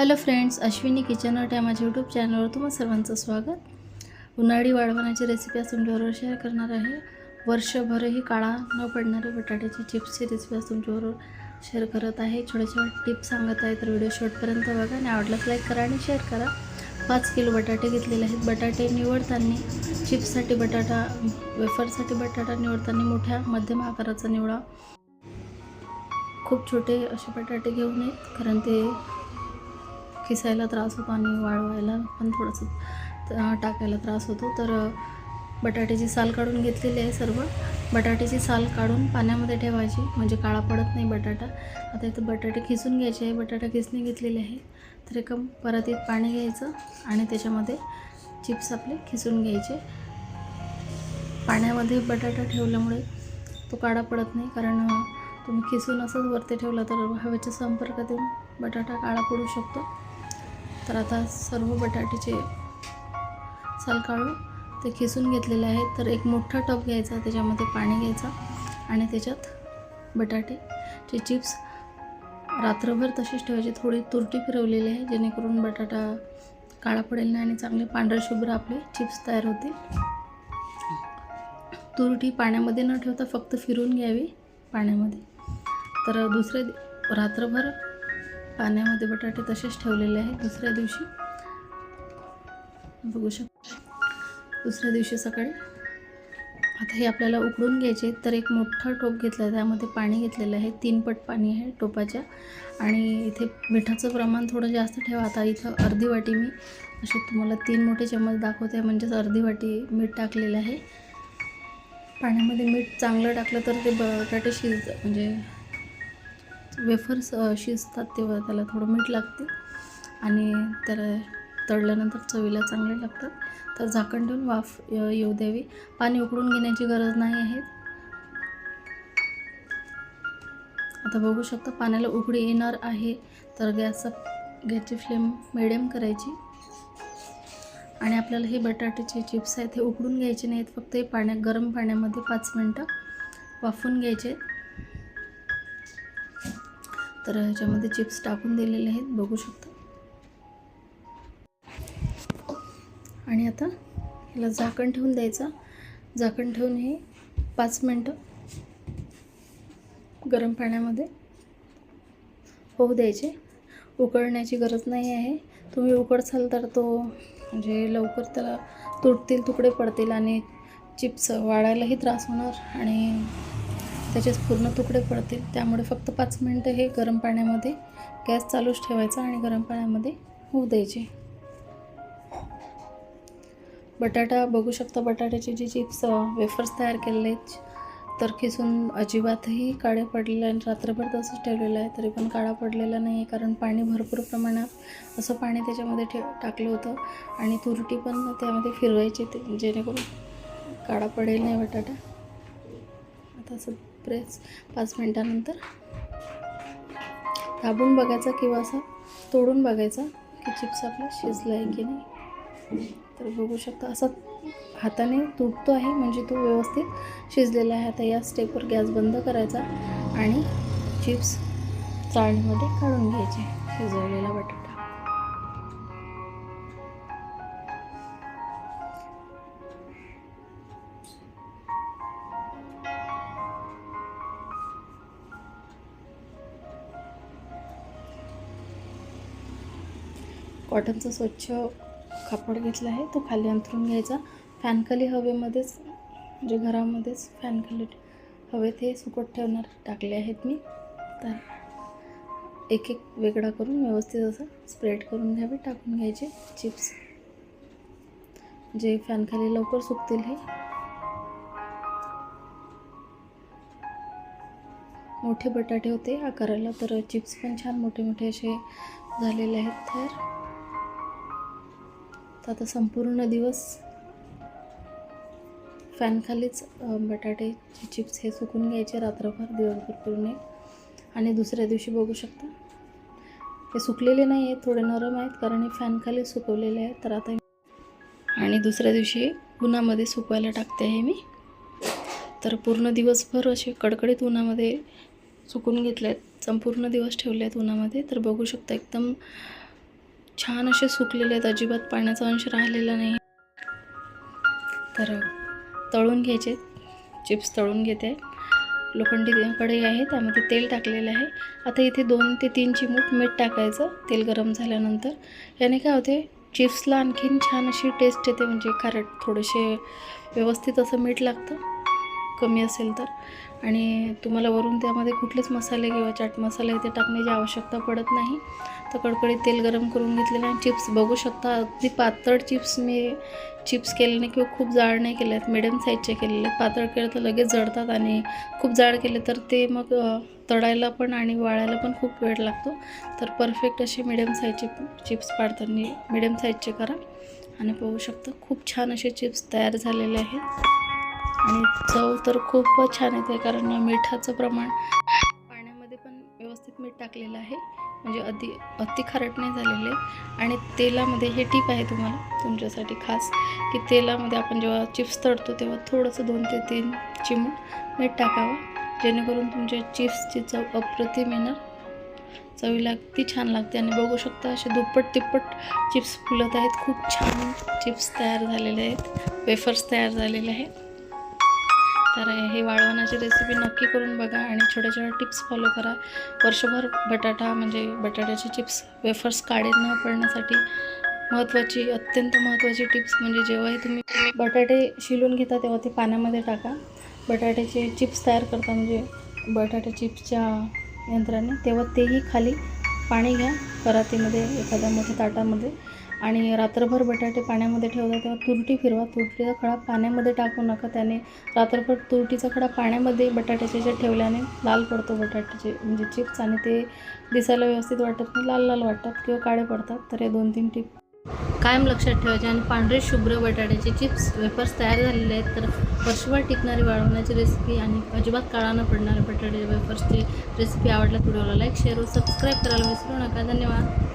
Hello friends Ashwini kitchen अट या माझ्या यूट्यूब चॅनलवर तुम्हा सर्वांचं स्वागत. उन्हाळी वाळवण्याची रेसिपी आज तुमच्याबरोबर शेअर करणार आहे. वर्षभरही काळा न पडणारे बटाट्याची चिप्सची रेसिपी आज तुमच्याबरोबर शेअर करत आहे. छोट्या छोट्या टिप्स सांगत आहे तर व्हिडिओ शेवटपर्यंत बघा. आणि आवडल्यास लाईक करा आणि शेअर करा. पाच किलो बटाटे घेतलेले आहेत. बटाटे निवडताना चिप्ससाठी बटाटा वेफरसाठी बटाटा निवडताना मोठ्या मध्यम आकाराचा निवडा. खूप छोटे असे बटाटे घेऊ नयेत कारण ते खिसायला त्रास होतो आणि वाळवायला पण थोडंसं टाकायला त्रास होतो. तर बटाट्याची साल काढून घेतलेली आहे सर्व. बटाट्याची साल काढून पाण्यामध्ये ठेवायची म्हणजे काळा पडत नाही बटाटा. आता इथं बटाटे खिसून घ्यायचे आहे. बटाटा खिसणी घेतलेले आहे. तर एका परतीत पाणी घ्यायचं आणि त्याच्यामध्ये चिप्स आपले खिसून घ्यायचे. पाण्यामध्ये बटाटा ठेवल्यामुळे तो काळा पडत नाही. कारण तुम्ही खिसून असंच वरती ठेवला तर हवेच्या संपर्कात येऊन बटाटा काळा पडू शकतो. तर आता सर्व बटाट्याचे साल काढून ते खिसून घेतलेले आहेत. तर एक मोठा टप घ्यायचा त्याच्यामध्ये पाणी घ्यायचा आणि त्याच्यात बटाटेचे चिप्स रात्रभर तसेच ठेवायचे. थोडी तुरटी फिरवलेली आहे जेणेकरून बटाटा काळा पडेल नाही आणि चांगले पांढरे शुभ्र आपले चिप्स तयार होतील. तुरटी पाण्यामध्ये न ठेवता फक्त फिरून घ्यावी पाण्यामध्ये. तर दुसरे रात्रभर पाण्यामध्ये बटाटे तसेच ठेवलेले आहेत. दुसऱ्या दिवशी बघू शकतो. दुसऱ्या दिवशी सकाळी आता हे आपल्याला उकडून घ्यायचे तर एक मोठा टोप घेतला आहे. त्यामध्ये पाणी घेतलेलं आहे. तीन पट पाणी आहे टोपाच्या. आणि इथे मिठाचं प्रमाण थोडं जास्त ठेवा. आता इथं अर्धी वाटी मी असे तुम्हाला तीन मोठे चम्मच दाखवते. म्हणजेच अर्धी वाटी मीठ टाकलेलं आहे. पाण्यामध्ये मीठ चांगलं टाकलं तर ते बटाटे शिज म्हणजे वेफर्स शिजतात तेव्हा त्याला थोडं मीठ लागते. आणि त्याला तळल्यानंतर चवीला चांगले लागतात. तर झाकण ठेवून वाफ येऊ द्यावी. पाणी उकळून घेण्याची गरज नाही आहे. आता बघू शकता पाण्याला उकळी येणार आहे. तर गॅसचा गॅसची फ्लेम मिडियम करायची. आणि आपल्याला हे बटाट्याचे चिप्स आहेत हे उकडून घ्यायचे नाहीत. फक्त हे पाण्या गरम पाण्यामध्ये पाच मिनटं वाफून घ्यायचे. तर ह्याच्यामध्ये चिप्स टाकून दिलेले आहेत बघू शकता. आणि आता ह्याला झाकण ठेवून द्यायचं. झाकण ठेवून हे पाच मिनटं गरम पाण्यामध्ये होऊ द्यायचे. उकळण्याची गरज नाही आहे. तुम्ही उकडसाल तर तो म्हणजे लवकर त्याला तुटतील तुकडे पडतील आणि चिप्स वाळायलाही त्रास होणार आणि त्याचेच पूर्ण तुकडे पडतील. त्यामुळे फक्त पाच मिनटं हे गरम पाण्यामध्ये गॅस चालूच ठेवायचा आणि गरम पाण्यामध्ये होऊ द्यायचे. बटाटा बघू शकता बटाट्याचे जे चिप्स वेफर्स तयार केलेले आहेत तर खिसून अजिबातही काळे पडलेले आणि रात्रभर तसंच ठेवलेलं आहे तरी पण काळा पडलेला नाही आहे कारण पाणी भरपूर प्रमाणात असं पाणी त्याच्यामध्ये ठेव टाकलं होतं आणि तुरटी पण त्यामध्ये फिरवायची ते जेणेकरून काळा पडेल नाही बटाटा. आता असं प्रेस पाच मिनटानंतर दाबून बघायचा किंवा असा तोडून बघायचा की चिप्स आपला शिजला आहे की नाही. तर बघू शकता असा हाताने तुटतो आहे म्हणजे तो व्यवस्थित शिजलेला आहे. आता या स्टेपवर गॅस बंद करायचा आणि चिप्स चाळणीमध्ये काढून घ्यायचे शिजवलेला बटाटा कॉटनचा स्वच्छ कापड घेतला आहे. तो खाली अंथरून घ्यायचा. फॅनखाली हवेमध्येच म्हणजे घरामध्येच फॅनखाली हवेत हे सुकट ठेवणार टाकले आहेत मी. तर एक एक वेगळा करून व्यवस्थित असं स्प्रेड करून घ्यावे टाकून घ्यायचे चिप्स. जे फॅनखाली लवकर सुकतील हे. मोठे बटाटे होते आकाराला तर चिप्स पण छान मोठे मोठे असे झालेले आहेत. तर तर आता संपूर्ण दिवस फॅनखालीच बटाटे चिप्स हे सुकून घ्यायचे रात्रभर दिवसभर करू आणि दुसऱ्या दिवशी बघू शकता. हे सुकलेले नाही आहेत थोडे नरम आहेत कारण हे फॅनखाली सुकवलेले आहेत. तर आता आणि दुसऱ्या दिवशी उन्हामध्ये सुकवायला टाकते आहे मी. तर पूर्ण दिवसभर असे कडकडीत उन्हामध्ये सुकून घेतले आहेत संपूर्ण दिवस ठेवले आहेत उन्हामध्ये. तर बघू शकता एकदम छान असे सुकलेले आहेत अजिबात पाण्याचा अंश राहिलेला नाही. तर तळून घ्यायचे. चिप्स तळून घेते. लोखंडी कढई आहे त्यामध्ये तेल टाकलेलं आहे. आता इथे दोन ते तीन चिमूट मीठ टाकायचं तेल गरम झाल्यानंतर. याने काय होते चिप्सला आणखीन छान अशी टेस्ट येते म्हणजे खारट थोडेसे व्यवस्थित असं मीठ लागतं. कमी असेल तर. आणि तुम्हाला वरून त्यामध्ये कुठलेच मसाले किंवा चाट मसाला इथे टाकण्याची आवश्यकता पडत नाही. तर कडकडीत तेल गरम करून घेतलेलं आहे. चिप्स बघू शकता अगदी पातळ चिप्स मी चिप्स केले नाही किंवा खूप जाड नाही केले आहेत मिडियम साईजचे केलेले आहेत. पातळ केले तर लगेच जळतात आणि खूप जाड केले तर ते मग तळायला पण आणि वाळायला पण खूप वेळ लागतो. तर परफेक्ट असे मिडियम साईजचे चिप्स पाडताना मिडियम साईजचे करा. आणि पाहू शकता खूप छान असे चिप्स तयार झालेले आहेत. आणि चव तर खूपच छान येते कारण मिठाचं प्रमाण पाण्यामध्ये पण व्यवस्थित मीठ टाकलेलं आहे. म्हणजे अति अति खारट नाही झालेले. आणि तेलामध्ये हे टीप आहे तुम्हाला तुमच्यासाठी खास की तेलामध्ये आपण जेव्हा चिप्स तळतो तेव्हा थोडंसं दोन ते तीन चिमूट मीठ टाकावं. जेणेकरून तुमच्या चिप्सची चव अप्रतिम येणार. चवीला ती छान लागते. आणि बघू शकता असे दुप्पट तिप्पट चिप्स फुलत आहेत. खूप छान चिप्स तयार झालेले आहेत. वेफर्स तयार झालेले आहेत. तर हे वाळवण्याची रेसिपी नक्की करून बघा आणि छोट्या छोट्या टिप्स फॉलो करा. वर्षभर बटाटा म्हणजे बटाट्याचे चिप्स वेफर्स काळे न पडण्यासाठी महत्त्वाची अत्यंत महत्त्वाची टिप्स म्हणजे जेव्हाही तुम्ही बटाटे शिलून घेता तेव्हा ते पाण्यामध्ये टाका. बटाट्याचे चिप्स तयार करता म्हणजे बटाटे चिप्सच्या यंत्राने तेव्हा तेही खाली पाणी घ्या. परातीमध्ये एखाद्या मोठ्या ताटामध्ये. आणि रात्रभर बटाटे पाण्यामध्ये ठेवता तेव्हा तुरटी फिरवा. तुरटीचा खडा पाण्यामध्ये टाकू नका त्याने. रात्रभर तुरटीचा खडा पाण्यामध्ये बटाट्याच्या जे ठेवल्याने लाल पडतो बटाट्याचे. म्हणजे चिप्स आणि ते दिसायला व्यवस्थित वाटत नाही. लाल लाल वाटतात किंवा काळे पडतात. तर हे दोन तीन टिप. कायम लक्षात ठेवायचे आणि पांढरे शुभ्र बटाट्याचे चिप्स वेफर्स तयार झालेले आहेत. तर वर्षभर टिकणारी वाळवण्याची रेसिपी आणि अजिबात काळा न पडणारे बटाटे वेफर्सची रेसिपी आवडल्यास व्हिडिओला लाईक शेअर व सबस्क्राईब करायला विसरू नका. धन्यवाद.